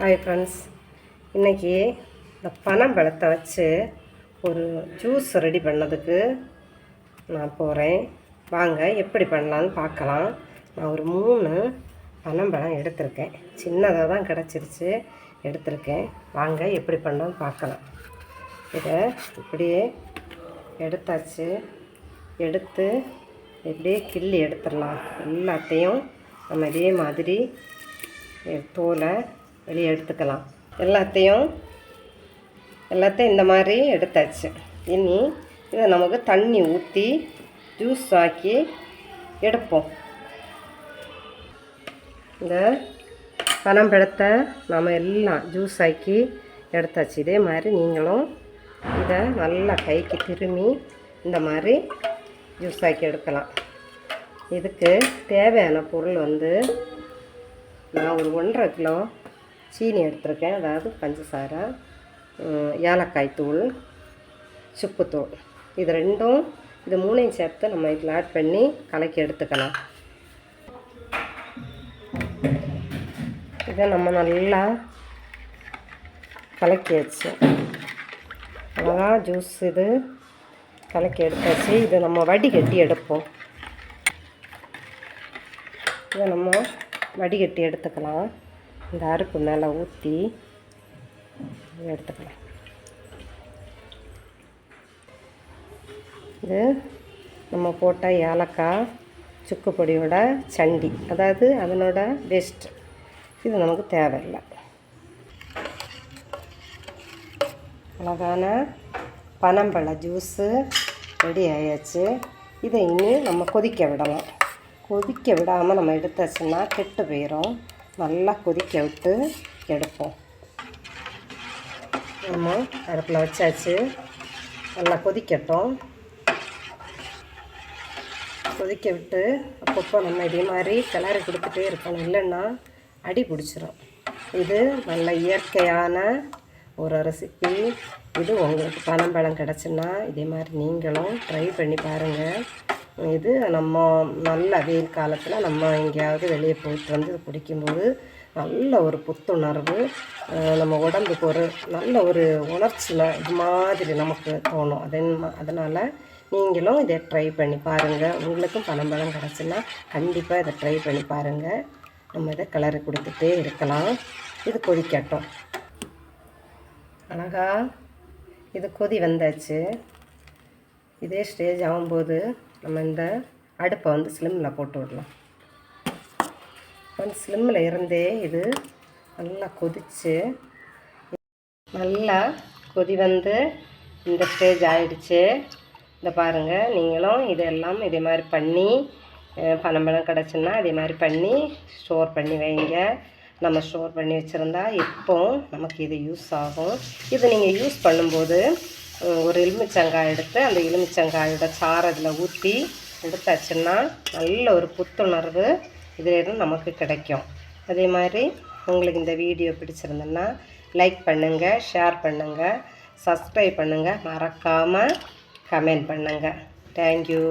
Hi friends இன்றைக்கி இந்த பனம்பழத்தை வச்சு ஒரு ஜூஸ் ரெடி பண்ணதுக்கு நான் போகிறேன் வாங்க எப்படி பண்ணலான்னு பார்க்கலாம். நான் ஒரு மூணு பனம்பழம் எடுத்திருக்கேன். சின்னதாக தான் கிடச்சிருச்சு. எடுத்திருக்கேன். வாங்க எப்படி பண்ணலான்னு பார்க்கலாம். இதை இப்படியே எடுத்தாச்சு. எடுத்து இப்படியே கிள்ளி எடுத்துடலாம். எல்லாத்தையும் நம்ம இதே மாதிரி தோலை வெளியே எடுத்துக்கலாம். எல்லாத்தையும் எல்லாத்தையும் இந்த மாதிரி எடுத்தாச்சு. இனி இதை நமக்கு தண்ணி ஊற்றி ஜூஸ் ஆக்கி எடுப்போம். இந்த பனம்பழத்தை நாம் எல்லாம் ஜூஸ் ஆக்கி எடுத்தாச்சு. இதே மாதிரி நீங்களும் இதை நல்லா கைக்கு திரும்பி இந்த மாதிரி ஜூஸ் ஆக்கி எடுக்கலாம். இதுக்கு தேவையான பொருள் வந்து நான் ஒரு ஒன்றரை கிலோ சீனி எடுத்திருக்கேன். அதாவது பஞ்சசாரா ஏலக்காய் தூள் சுக்குத்தூள் இது ரெண்டும் இது மூணையும் சேர்த்து நம்ம இதில் ஆட் பண்ணி கலக்கி எடுத்துக்கலாம். இதை நம்ம நல்லா கலக்கியாச்சு. அழகாக ஜூஸ் இது கலக்கி எடுத்தாச்சு. இதை நம்ம வடிகட்டி எடுப்போம். இதை நம்ம வடிகட்டி எடுத்துக்கலாம். இந்த அறுப்பு மேலே ஊற்றி எடுத்துக்கலாம். இது நம்ம போட்ட ஏலக்காய் சுக்கு பொடியோட சண்டி. அதாவது அதனோட வேஸ்ட் இது நமக்கு தேவையில்லை. அழகான பனம்பழ ஜூஸு ரெடி ஆயாச்சு. இதை இனி நம்ம கொதிக்க விடலாம். கொதிக்க விடாமல் நம்ம எடுத்தாச்சுன்னா கெட்டு போயிடும் நல்லா கொதிக்க விட்டு எடுப்போம். நம்ம அடுப்பில் வச்சாச்சு. நல்லா கொதிக்கட்டும். கொதிக்க விட்டு அப்பப்போ நம்ம இதே மாதிரி கிளறி கொடுத்துட்டே இருக்கணும். இல்லைன்னா அடி பிடிச்சிரும். இது நல்ல இயற்கையான ஒரு ரெசிபி இது உங்களுக்கு பனம்பழம் கிடச்சுன்னா இதே மாதிரி நீங்களும் ட்ரை பண்ணி பாருங்கள் இது நம்ம நல்ல வெயில் காலத்தில் நம்ம எங்கேயாவது வெளியே போயிட்டு வந்து இது குடிக்கும்போது நல்ல ஒரு புத்துணர்வு நம்ம உடம்புக்கு ஒரு நல்ல ஒரு உணர்ச்சியில் இது மாதிரி நமக்கு தோணும். அதன் அதனால் நீங்களும் இதை ட்ரை பண்ணி பாருங்கள் உங்களுக்கும் பனம்பழம் கிடச்சுன்னா கண்டிப்பாக இதை ட்ரை பண்ணி பாருங்கள் நம்ம இதை கிளறி கொடுத்துட்டே இருக்கலாம். இது கொதிக்கட்டும் அழகா இது கொதி வந்தாச்சு. இதே ஸ்டேஜ் ஆகும்போது நம்ம இந்த அடுப்பை வந்து ஸ்லிம்மில் போட்டு விடலாம். ஸ்லிம்மில் இருந்தே இது நல்லா கொதிச்சு நல்லா கொதி வந்து இந்த ஸ்டேஜ் ஆயிடுச்சு. இந்த பாருங்கள் நீங்களும் இதெல்லாம் இதே மாதிரி பண்ணி பணம் பணம் கிடச்சுன்னா இதே மாதிரி பண்ணி ஸ்டோர் பண்ணி வைங்க. நம்ம ஸ்டோர் பண்ணி வச்சுருந்தா எப்போ நமக்கு இது யூஸ் ஆகும். இது நீங்கள் யூஸ் பண்ணும்போது ஒரு எலுமிச்சங்காய் எடுத்து அந்த எலுமிச்சங்காயோட சாறு அதில் ஊற்றி எடுத்தாச்சுன்னா நல்ல ஒரு புத்துணர்வு இதிலிருந்து நமக்கு கிடைக்கும். அதே மாதிரி உங்களுக்கு இந்த வீடியோ பிடிச்சிருந்ததுன்னா லைக் பண்ணுங்கள் ஷேர் பண்ணுங்கள் சப்ஸ்கிரைப் பண்ணுங்கள் மறக்காமல் கமெண்ட் பண்ணுங்கள் தேங்க்யூ